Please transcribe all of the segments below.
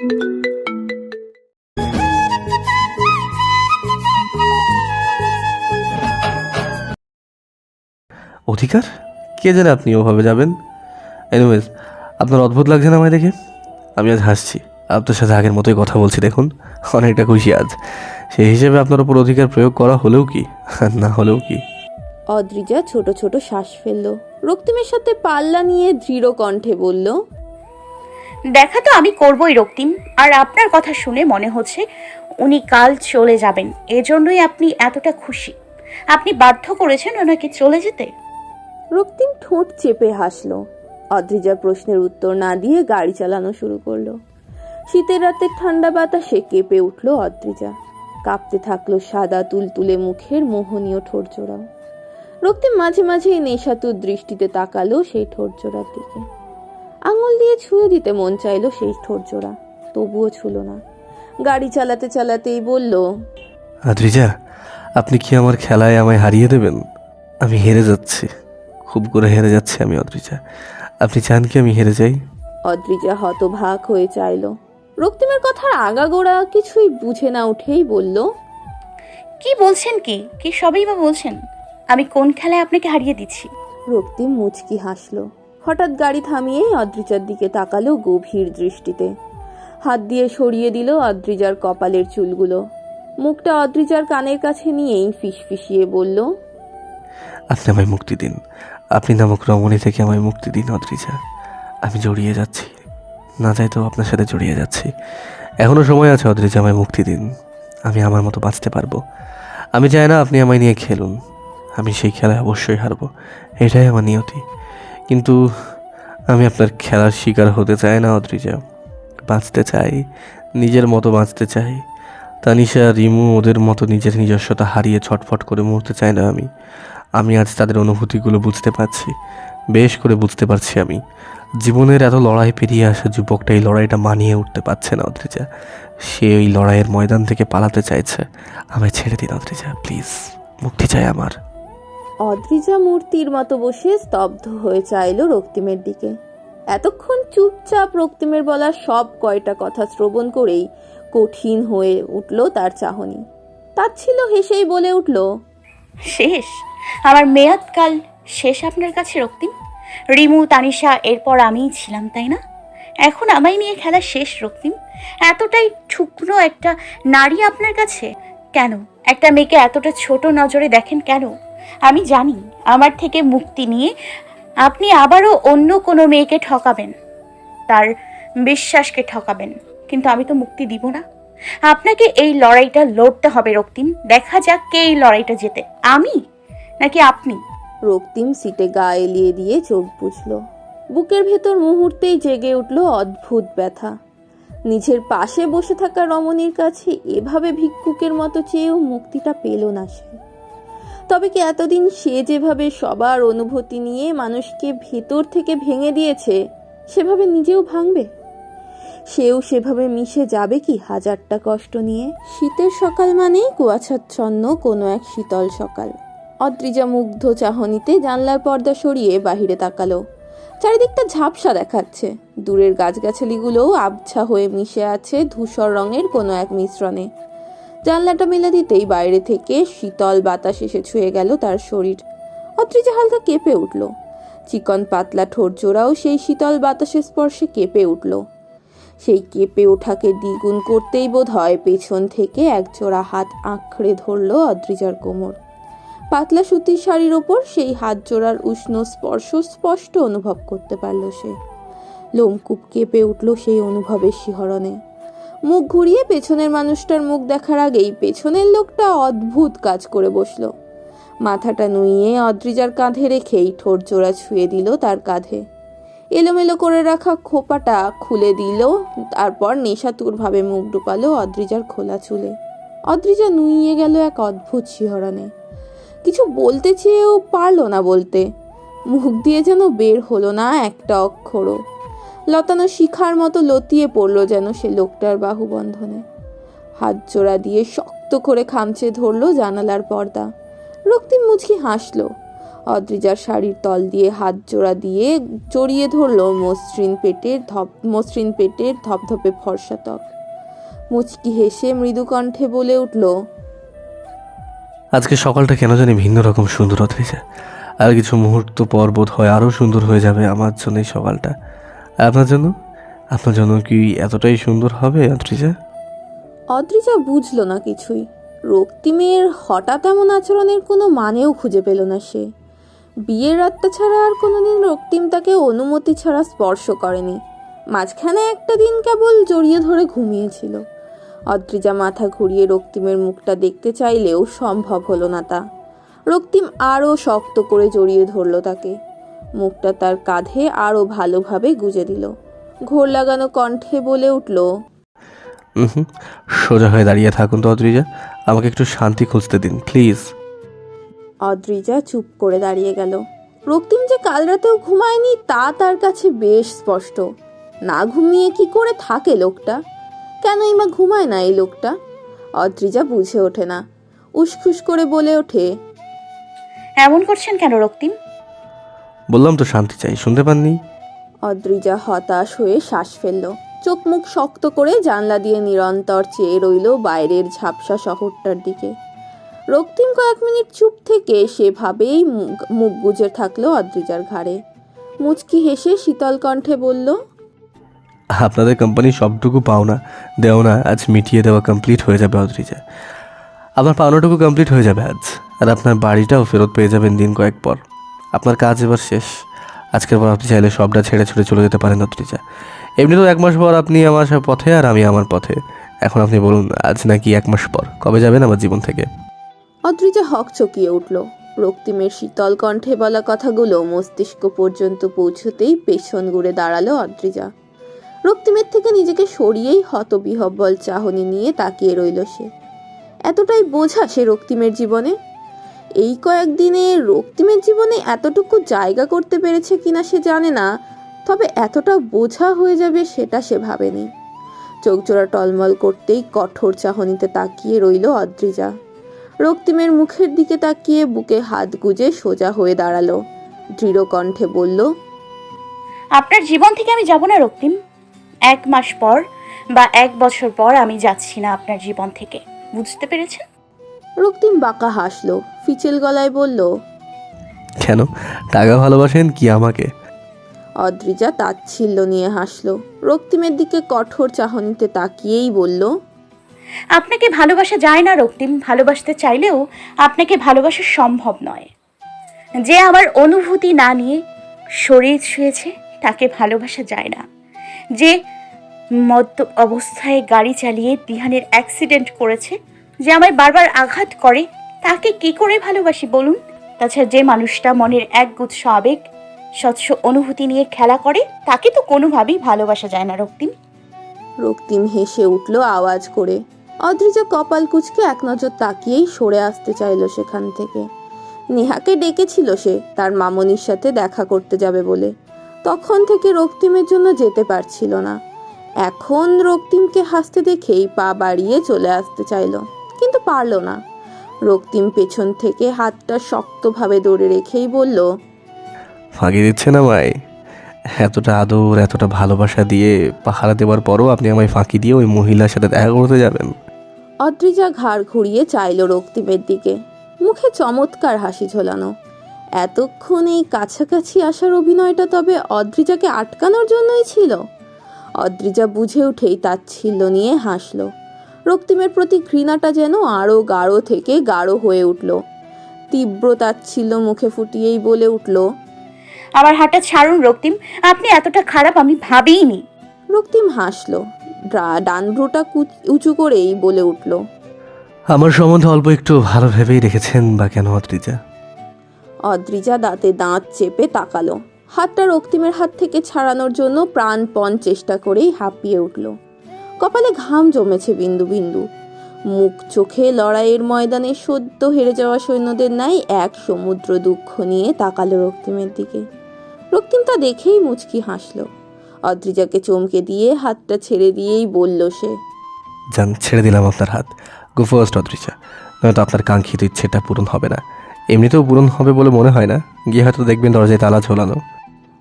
অধিকার? কে জানে আপনি ওভাবে যাবেন? এনিওয়েজ আপনার অদ্ভুত লাগছে না আমায় দেখে? আমি আজ হাসছি। আপনার সাথে আগের মতোই কথা বলছি, দেখুন। অনেকটা খুশি আজ। সেই হিসেবে আপনার উপর অধিকার প্রয়োগ করা হলেও কি? না হলেও কি? অদ্রিজা ছোট ছোট শ্বাস ফেলল। রক্তিমের সাথে পাল্লা নিয়ে দৃঢ় কণ্ঠে বলল দেখা তো আমি করবই রক্তিম। আর আপনার কথা শুনে মনে হচ্ছে উনি কাল চলে যাবেন। এজন্যই আপনি এতটা খুশি। আপনি বাধ্য করেছেন ওনাকে চলে যেতে? রক্তিম ঠোঁট চেপে হাসলো। অদ্রিজার প্রশ্নের উত্তর না দিয়ে গাড়ি চালানো শুরু করল। শীতের রাতে ঠান্ডা বাতাসে কেঁপে উঠল অদ্রিজা। কাঁপতে থাকল সাদা তুলতুলে মুখের মোহনীয় ঠোঁট জোড়াও। রক্তিম মাঝে মাঝে নেশাতুর দৃষ্টিতে তাকালো সেই ঠোঁট জোড়ার দিকে। আঙুল দিয়ে ছুঁয়ে দিতে মন চাইলো সেই ঠোঁট জোড়া তবুও ছুল না। গাড়ি চালাতে চালাতেই বলল আদ্রিজা আপনি কি আমার খেলায় আমায় হারিয়ে দেবেন? আমি হেরে যাচ্ছি। খুব করে হেরে যাচ্ছি আমি অদ্রিজা আপনি চান কি আমি হেরে যাই? অদ্রিজা হতভাগ হয়ে চাইল। রক্তিমের কথার আগাগোড়া কিছুই বুঝে না উঠেই বলল কি বলছেন কি? কি সবই বা বলছেন? আমি কোন খেলায় আপনাকে হারিয়ে দিচ্ছি? রক্তিম মুচকি হাসলো। হঠাৎ গাড়ি থামিয়ে অদ্রিজার দিকে তাকালো গভীর দৃষ্টিতে। হাত দিয়ে সরিয়ে দিল অদ্রিজার কপালের চুলগুলো। মুখটা অদ্রিজার কানের কাছে নিয়েই ফিসফিসিয়ে বলল, আপনি আমায় মুক্তি দিন। আপনি নামক রমণী থেকে আমায় মুক্তি দিন, অদ্রিজা। আমি জড়িয়ে যাচ্ছি। না চাইতেও আপনার সাথে জড়িয়ে যাচ্ছি। এখনও সময় আছে, অদ্রিজা, আমায় মুক্তি দিন। আমি আমার মতো বাঁচতে পারব। আমি চাই না আপনি আমায় নিয়ে খেলুন। আমি সেই খেলায় অবশ্যই হারবো। এটাই আমার নিয়তি। কিন্তু আমি আপনার খেলার শিকার হতে চাই না, অদ্রিজা। বাঁচতে চাই, নিজের মতো বাঁচতে চাই। তানিশা, রিমু ওদের মতো নিজের নিজস্বতা হারিয়ে ছটফট করে মরতে চাই না আমি। আমি আজ তাদের অনুভূতিগুলো বুঝতে পারছি, বেশ করে বুঝতে পারছি আমি। জীবনের এত লড়াই পেরিয়ে আসা যুবকটা এই লড়াইটা মানিয়ে উঠতে পারছে না, অদ্রিজা। সে ওই লড়াইয়ের ময়দান থেকে পালাতে চাইছে। আমায় ছেড়ে দিন, অদ্রিজা, প্লিজ। মুক্তি চাই আমার। অদ্রিজা মূর্তির মতো বসে স্তব্ধ হয়ে চাইল রক্তিমের দিকে। এতক্ষণ চুপচাপ রক্তিমের বলা সব কয়টা কথা শ্রবণ করেই কঠিন হয়ে উঠল তার চাহনি। তার ছিল হেসেই বলে উঠল, শেষ? আমার মেয়াদকাল শেষ আপনার কাছে, রক্তিম? রিমু, তানিশা, এরপর আমিই ছিলাম, তাই না? এখন আমায় নিয়ে খেলা শেষ, রক্তিম? এতটাই ঠুকরো একটা নারী আপনার কাছে? কেন? একটা মেয়েকে এতটা ছোট নজরে দেখেন কেন? আমি জানি আমার থেকে মুক্তি নিয়ে আপনি আবারও অন্য কোনো মেয়েকে ঠকাবেন, তার বিশ্বাসকে ঠকাবেন, কিন্তু আমি তো মুক্তি দিব না। আপনাকে এই লড়াইটা লড়তে হবে রক্তিম। দেখা যাক কে এই লড়াইটা জেতে। আমি নাকি আপনি? রক্তিম সিটে গা এলিয়ে দিয়ে চোখ বুঝল বুকের ভেতর মুহূর্তেই জেগে উঠল অদ্ভুত ব্যথা। নিজের পাশে বসে থাকা রমণীর কাছে এভাবে ভিক্ষুকের মতো চেয়েও মুক্তিটা পেল না সে। তবে কি এতদিন সে যেভাবে সবার অনুভূতি নিয়ে মানুষকে ভেতর থেকে ভেঙে দিয়েছে, সেভাবে নিজেও ভাঙবে? সেও সেভাবে মিশে যাবে কি হাজারটা কষ্ট নিয়ে? শীতের সকাল মানেই কুয়াছাচ্ছন্ন কোনো এক শীতল সকাল। অদ্রিজা মুগ্ধ চাহনিতে জানলার পর্দা সরিয়ে বাহিরে তাকালো। চারিদিকটা ঝাপসা দেখাচ্ছে। দূরের গাছগাছালিগুলোও আবছা হয়ে মিশে আছে ধূসর রঙের কোনো এক মিশ্রণে। জানলাটা মেলে দিতেই বাইরে থেকে শীতল বাতাস এসে ছুঁয়ে গেল তার শরীর। অদ্রিজা হালকা কেঁপে উঠল। চিকন পাতলা ঠোঁট জোড়াও সেই শীতল বাতাসের স্পর্শে কেঁপে উঠল। সেই কেঁপে ওঠাকে দ্বিগুণ করতেই বোধ হয় পেছন থেকে এক জোড়া হাত আঁকড়ে ধরল অদ্রিজার কোমর। পাতলা সুতির শাড়ির ওপর সেই হাত জোড়ার উষ্ণ স্পর্শ স্পষ্ট অনুভব করতে পারল সে। লোমকূপ কেঁপে উঠল সেই অনুভবের শিহরণে। মুখ ঘুরিয়ে পেছনের মানুষটার মুখ দেখার আগেই পেছনের লোকটা অদ্ভুত কাজ করে বসল। মাথাটা নুইয়ে অদ্রিজার কাঁধে রেখেই ঠোঁট জোড়া ছুঁয়ে দিল তার কাঁধে। এলোমেলো করে রাখা খোপাটা খুলে দিল, তারপর নেশাতুরভাবে মুখ ডুপালো অদ্রিজার খোলা চুলে। অদ্রিজা নুইয়ে গেল এক অদ্ভুত শিহরণে। কিছু বলতে চেয়েও পারল না বলতে। মুখ দিয়ে যেন বের হলো না একটা অক্ষরও। লতানো শিখার মতো লতিয়ে পড়ল যেন সে লোকটার বাহুবন্ধনে। হাত জোড়া দিয়ে শক্ত করে খামচে ধরলো জানালার পর্দা। রক্তিম মুচকি হাসলো। অদ্রিজার শাড়ির তল দিয়ে হাত জোড়া দিয়ে জড়িয়ে ধরলো মসৃণ পেটের ধপ, মসৃণ পেটের ধপধপে ফর্সা ত্বক। মুচকি হেসে মৃদু কণ্ঠে বলে উঠল, আজকে সকালটা কেন জানি ভিন্ন রকম সুন্দর, অদ্রিজা। আর কিছু মুহূর্ত পর বোধ হয় আরও সুন্দর হয়ে যাবে আমার জন্য সকালটা। আপনার জন্য? আপনার জন্য কি এতটাই সুন্দর হবে, অদ্রিজা? অদ্রিজা বুঝলো না কিছুই। রক্তিমের হঠাৎ এমন আচরণের কোনো মানেও খুঁজে পেল না সে। বিয়ের রাতটা ছাড়া আর কোনোদিন রক্তিম তাকে অনুমতি ছাড়া স্পর্শ করেনি। মাঝখানে একটা দিন কেবল জড়িয়ে ধরে ঘুমিয়েছিল। অদ্রিজা মাথা ঘুরিয়ে রক্তিমের মুখটা দেখতে চাইলেও সম্ভব হলো না তা। রক্তিম আরও শক্ত করে জড়িয়ে ধরল তাকে। মুখটা তার কাঁধে আরও ভালোভাবে গুজে দিল। ঘোর লাগানো কণ্ঠে বলে উঠল হুম সোজা হয়ে দাঁড়িয়ে থাকুন তো অদ্রিজা। আমাকে একটু শান্তি খুঁজতে দিন প্লিজ। অদ্রিজা চুপ করে দাঁড়িয়ে গেল। রক্তিম যে কাল রাতেও ঘুমায়নি তা তার কাছে বেশ স্পষ্ট। না ঘুমিয়ে কি করে থাকে লোকটা? কেনই বা ঘুমায় না এই লোকটা? অদ্রিজা বুঝে ওঠে না। উসখুস করে বলে ওঠে এমন করছেন কেন রক্তিম? বললাম তো শান্তি চাই শুনতে পাননি? অদ্রিজা হতাশ হয়ে শ্বাস ফেলল। চোখ মুখ শক্ত করে জানলা দিয়ে নিরন্তর চেয়ে রইল বাইরের ঝাপসা শহরটার দিকে। রক্তিম কয়েক মিনিট চুপ থেকে সেভাবেই মুখ- গুজে থাকল অদ্রিজার ঘাড়ে। মুচকি হেসে শীতল কণ্ঠে বলল আপনাদের কোম্পানি সবটুকু পাওনা দেওনা আজ মিটিয়ে দেওয়া কমপ্লিট হয়ে যাবে অদ্রিজা। আপনার পাওনাটুকু কমপ্লিট হয়ে যাবে আজ আর আপনার বাড়িটাও ফেরত পেয়ে যাবেন দিন কয়েক পর। আপনার কাজ এবার শেষ। আজকের পর আপনি চাইলে সবটা ছেড়ে ছুড়ে চলে যেতে পারেন অদ্রিজা এমনিতেও এক মাস পর আপনি আমার পথে আর আমি আমার পথে। এখন আপনি বলুন, আজ নাকি এক মাস পর? কবে যাবেন আমার জীবন থেকে? অদ্রিজা হক চকিয়ে উঠল। রক্তিমের শীতল কণ্ঠে বলা কথাগুলো মস্তিষ্ক পর্যন্ত পৌঁছতেই পেছন ঘুরে দাঁড়াল অদ্রিজা। রক্তিমের থেকে নিজেকে সরিয়েই হতবিহব্বল চাহনি নিয়ে তাকিয়ে রইল সে। এতটাই বোঝা সে রক্তিমের জীবনে এই কয়েকদিনে রক্তিমের জীবনে এতটুকু জায়গা করতে পেরেছে কিনা সে জানে না, তবে এতটা বোঝা হয়ে যাবে সেটা সে ভাবেনি। চোখ চোখজোড়া টলমল করতেই কঠোর চাহনিতে তাকিয়ে রইল অদ্রিজা। রক্তিমের মুখের দিকে তাকিয়ে বুকে হাত গুজে সোজা হয়ে দাঁড়াল। দৃঢ় কণ্ঠে বলল, আপনার জীবন থেকে আমি যাব না, রক্তিম। এক মাস পর বা এক বছর পর আমি যাচ্ছি না আপনার জীবন থেকে। বুঝতে পেরেছেন? রক্তিম বাঁকা হাসলো ফিচেল গলায় বলল কেন? টাকা ভালোবাসেন কি আমাকে? অদ্রিজা তাচ্ছিল্য নিয়ে হাসলো রক্তিমের দিকে কঠোর চাহনিতে তাকিয়েই বলল আপনাকে ভালোবাসা যায় না রক্তিম ভালোবাসতে চাইলেও আপনাকে ভালোবাসা সম্ভব নয়। যে আমার অনুভূতি না নিয়ে শরীর ছুঁয়েছে তাকে ভালোবাসা যায় না। যে মদ্য অবস্থায় গাড়ি চালিয়ে দিহানের অ্যাক্সিডেন্ট করেছে যে আমায় বারবার আঘাত করে, তাকে কি করে ভালোবাসি বলুন? তাছাড়া যে মানুষটা মনের একগুচ্ছ আবেগ, স্বচ্ছ অনুভূতি নিয়ে খেলা করে, তাকে তো কোনোভাবেই ভালোবাসা যায় না, রক্তিম। রক্তিম হেসে উঠল আওয়াজ করে। অদ্রিজা কপাল কুচকে এক নজর তাকিয়েই সরে আসতে চাইলো সেখান থেকে। নেহাকে ডেকেছিল সে, তার মামনির সাথে দেখা করতে যাবে বলে। তখন থেকে রক্তিমের জন্য যেতে পারছিল না। এখন রক্তিমকে হাসতে দেখেই পা বাড়িয়ে চলে আসতে চাইলো। কিন্তু পারল না। রক্তিম পেছন থেকে হাতটা শক্তভাবে ধরে রেখেই বলল ফাঁকি দিচ্ছে না আমায়। এতটা আদর এতটা ভালোবাসা দিয়ে পাহারা দেওয়ার পরও আপনি আমায় ফাঁকি দিয়ে ওই মহিলার সাথে দেখা করতে যাবেন? অদ্রিজা ঘাড় ঘুরিয়ে চাইল রক্তিমের দিকে। মুখে চমৎকার হাসি ঝোলানো। এতক্ষণ এই কাছাকাছি আসার অভিনয়টা তবে অদ্রিজাকে আটকানোর জন্যই ছিল। অদ্রিজা বুঝে উঠেই তাচ্ছিল্য নিয়ে হাসল। রক্তিমের প্রতি ঘৃণাটা যেন আরও গাঢ় থেকে গাঢ় হয়ে উঠল। তীব্র তাচ্ছিল্য মুখে ফুটিয়েই বলে উঠল আমার হাতটা ছাড়ুন রক্তিম আপনি এতটা খারাপ আমি ভাবিনি রক্তিম হাসল ডা- ডান ভ্রুটা কুচ- উঁচু করেই বলে উঠল আমার সম্বন্ধে অল্প একটু ভালো ভেবেই রেখেছেন বা কেন অদ্রিজা? অদ্রিজা দাঁতে দাঁত চেপে তাকালো। হাতটা রক্তিমের হাত থেকে ছাড়ানোর জন্য প্রাণপণ চেষ্টা করেই হাঁপিয়ে উঠল। কপালে ঘাম জমেছে বিন্দু বিন্দু। মুখ চোখে লড়াইয়ের ময়দানে সদ্য হেরে যাওয়া সৈন্যদের নাই এক সমুদ্র দুঃখ নিয়ে তাকালো রক্তিমের দিকে। রক্তিম তা দেখেই মুচকি হাসল। অদ্রিজাকে চমকে দিয়ে হাতটা ছেড়ে দিয়েই বলল সে যান ছেড়ে দিলাম আপনার হাত। গো ফার্স্ট অদৃশা নয়তো আপনার কাঙ্ক্ষিত ইচ্ছেটা পূরণ হবে না। এমনিতেও পূরণ হবে বলে মনে হয় না? গিয়ে হয়তো দেখবেন দরজায় তালা ঝোলানো।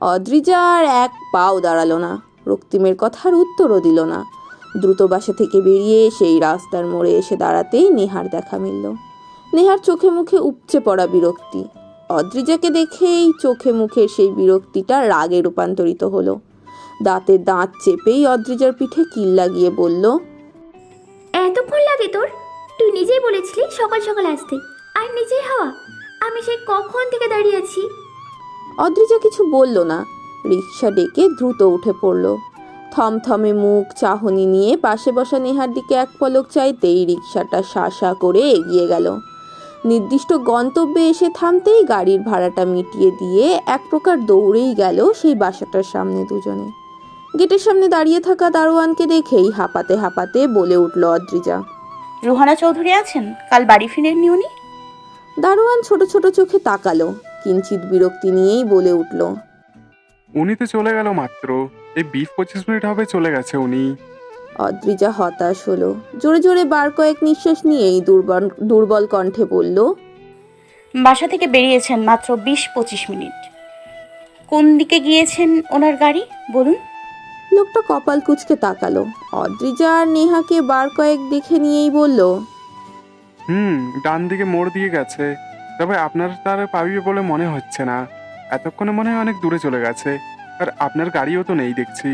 অদ্রিজা আর এক পাও দাঁড়াল না। রক্তিমের কথার উত্তরও দিল না। দ্রুত বাসা থেকে বেরিয়ে সেই রাস্তার মোড়ে এসে দাঁড়াতেই নেহার দেখা মিলল। নেহার চোখে মুখে উপচে পড়া বিরক্তি। অদ্রিজাকে দেখেই চোখে মুখের সেই বিরক্তিটা রাগে রূপান্তরিত হলো। দাঁতে দাঁত চেপেই অদ্রিজার পিঠে কিল লাগিয়ে বলল এতক্ষণ লাগে তোর? তুই নিজেই বলেছিলি সকাল সকাল আসতে আর নিজেই হাওয়া। আমি সেই কখন থেকে দাঁড়িয়ে আছি? অদ্রিজা কিছু বলল না। রিক্সা ডেকে দ্রুত উঠে পড়ল। থমথমে মুখ চাহনি নিয়ে পাশে বসা নেহার দিকে এক পলক চাইতেই রিক্সাটা শাসা করে এগিয়ে গেল। নির্দিষ্ট গন্তব্যে এসে থামতেই গাড়ির ভাড়াটা মিটিয়ে দিয়ে এক প্রকার দৌড়েই গেল সেই বাসাটার সামনে দুজনে। গেটের সামনে দাঁড়িয়ে থাকা দারোয়ানকে দেখেই হাঁপাতে হাঁপাতে বলে উঠল অদ্রিজা। রুহানা চৌধুরী আছেন? কাল বাড়ি ফিরেননি উনি? দারোয়ান ছোট ছোট চোখে তাকালো কিঞ্চিত বিরক্তি নিয়েই বলে উঠল। উনি তো চলে গেল মাত্র। এই বিশ পঁচিশ মিনিট হবে চলে গেছে উনি। অদ্রিজা হতাশ হলো। জোরে জোরে বার কয়েক নিঃশ্বাস নিয়েই দুর্বল দুর্বল কণ্ঠে বলল বাসা থেকে বেরিয়েছেন মাত্র বিশ পঁচিশ মিনিট। কোন দিকে গিয়েছেন ওনার গাড়ি বলুন? লোকটা কপাল কুচকে তাকালো। অদ্রিজা আর নেহাকে বার কয়েক দেখে নিয়েই বলল হুম ডান দিকে মোড় দিয়ে গেছে। তবে আপনার তার পাবিবে বলে মনে হচ্ছে না। এতক্ষণে মনে হয় অনেক দূরে চলে গেছে। আর আপনার গাড়িও তো নেই দেখছি।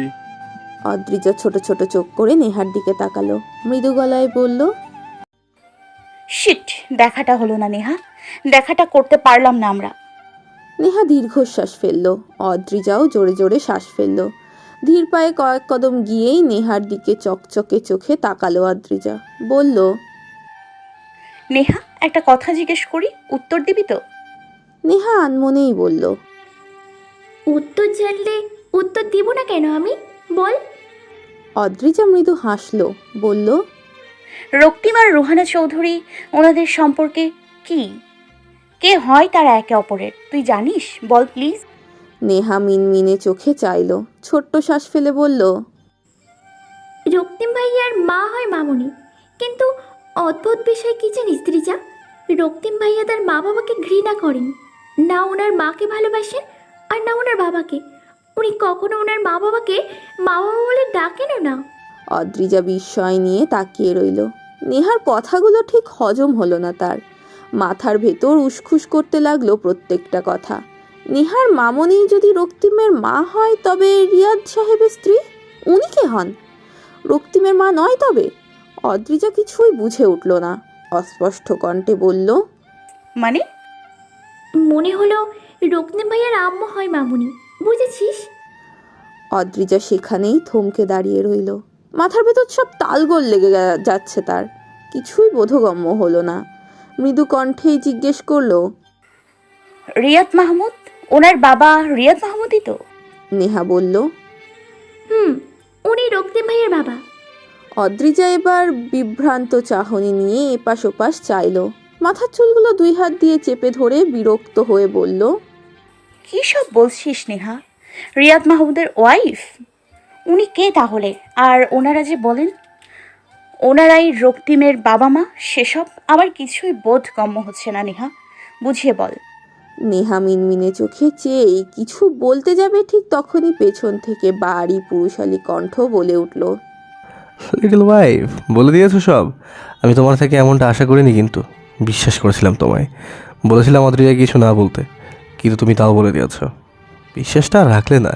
অদ্রিজা ছোট ছোট চোখ করে নেহার দিকে তাকালো। মৃদু গলায় বলল শিট দেখাটা হলো না নেহা। দেখাটা করতে পারলাম না আমরা। নেহা দীর্ঘশ্বাস ফেলল। অদ্রিজাও জোরে জোরে শ্বাস ফেলল। ধীর পায়ে কয়েক কদম গিয়েই নেহার দিকে চকচকে চোখে তাকালো অদ্রিজা। বলল নেহা একটা কথা জিজ্ঞেস করি উত্তর দিবি তো? নেহা আনমনেই বলল উত্তর জানলে উত্তর দিব না কেন আমি? বল। অদ্রিজা মৃদু হাসলো বলল রক্তিম আর রুহানা চৌধুরী ওনাদের সম্পর্কে কি? কে হয় তারা একে অপরের? তুই জানিস? বল প্লিজ। নেহা মিনমিনে চোখে চাইলো ছোট্ট শ্বাস ফেলে বলল রক্তিম ভাইয়ার মা হয় মামনি কিন্তু অদ্ভুত বিষয় কি জানিস ত্রিজা? রক্তিম ভাইয়া তার মা বাবাকে ঘৃণা করেন। না ওনার মাকে ভালোবাসেন আর না ওনার বাবাকে। উনি কখনো ওনার মা বাবাকে মা বাবা বলে ডাকেনও না? অদ্রিজা বিস্ময় নিয়ে তাকিয়ে রইল। নেহার কথাগুলো ঠিক হজম হলো না তার। মাথার ভেতর উসখুস করতে লাগল প্রত্যেকটা কথা। নেহার মামনি যদি রক্তিমের মা হয় তবে রিয়াদ সাহেবের স্ত্রী? উনি কে হন? রক্তিমের মা নয় তবে? অদ্রিজা কিছুই বুঝে উঠল না। অস্পষ্ট কণ্ঠে বলল মানে? মনে হলো রক্তিম ভাইয়ার আম্মু হয় মামুনি বুঝেছিস? অদ্রিজা সেখানেই থমকে দাঁড়িয়ে রইল। মাথার ভেতর সব তালগোল লেগে গা- যাচ্ছে তার। কিছুই বোধগম্য হলো না। মৃদু কণ্ঠেই জিজ্ঞেস করল রিয়াদ মাহমুদ? ওনার বাবা রিয়াদ মাহমুদই তো? নেহা বলল হুম উনি রক্তিম ভাইয়ের বাবা। অদ্রিজা এবার বিভ্রান্ত চাহনি নিয়ে এপাশ ওপাশ চাইলো। মাথার চুলগুলো দুই হাত দিয়ে চেপে ধরে বিরক্ত হয়ে বলল কী সব বলছিস নেহা? রিয়াদ মাহমুদের ওয়াইফ? উনি কে তাহলে? আর ওনারা যে বলেন ওনারাই রক্তিমের বাবা মা সেসব আমার কিছুই বোধগম্য হচ্ছে না নেহা। বুঝিয়ে বল। নেহা মিনমিনে চোখে চেয়ে কিছু বলতে যাবে ঠিক তখনই পেছন থেকে বাড়ি পুরুষালী কণ্ঠ বলে উঠল লিটল ওয়াইফ বলে দিয়েছ সব? আমি তোমার থেকে এমনটা আশা করিনি কিন্তু। বিশ্বাস করেছিলাম তোমায়। বলেছিলাম অদ্রিয়া কিছু না বলতে, কিন্তু তুমি তাও বলে দিয়েছ। বিশ্বাসটা রাখলে না।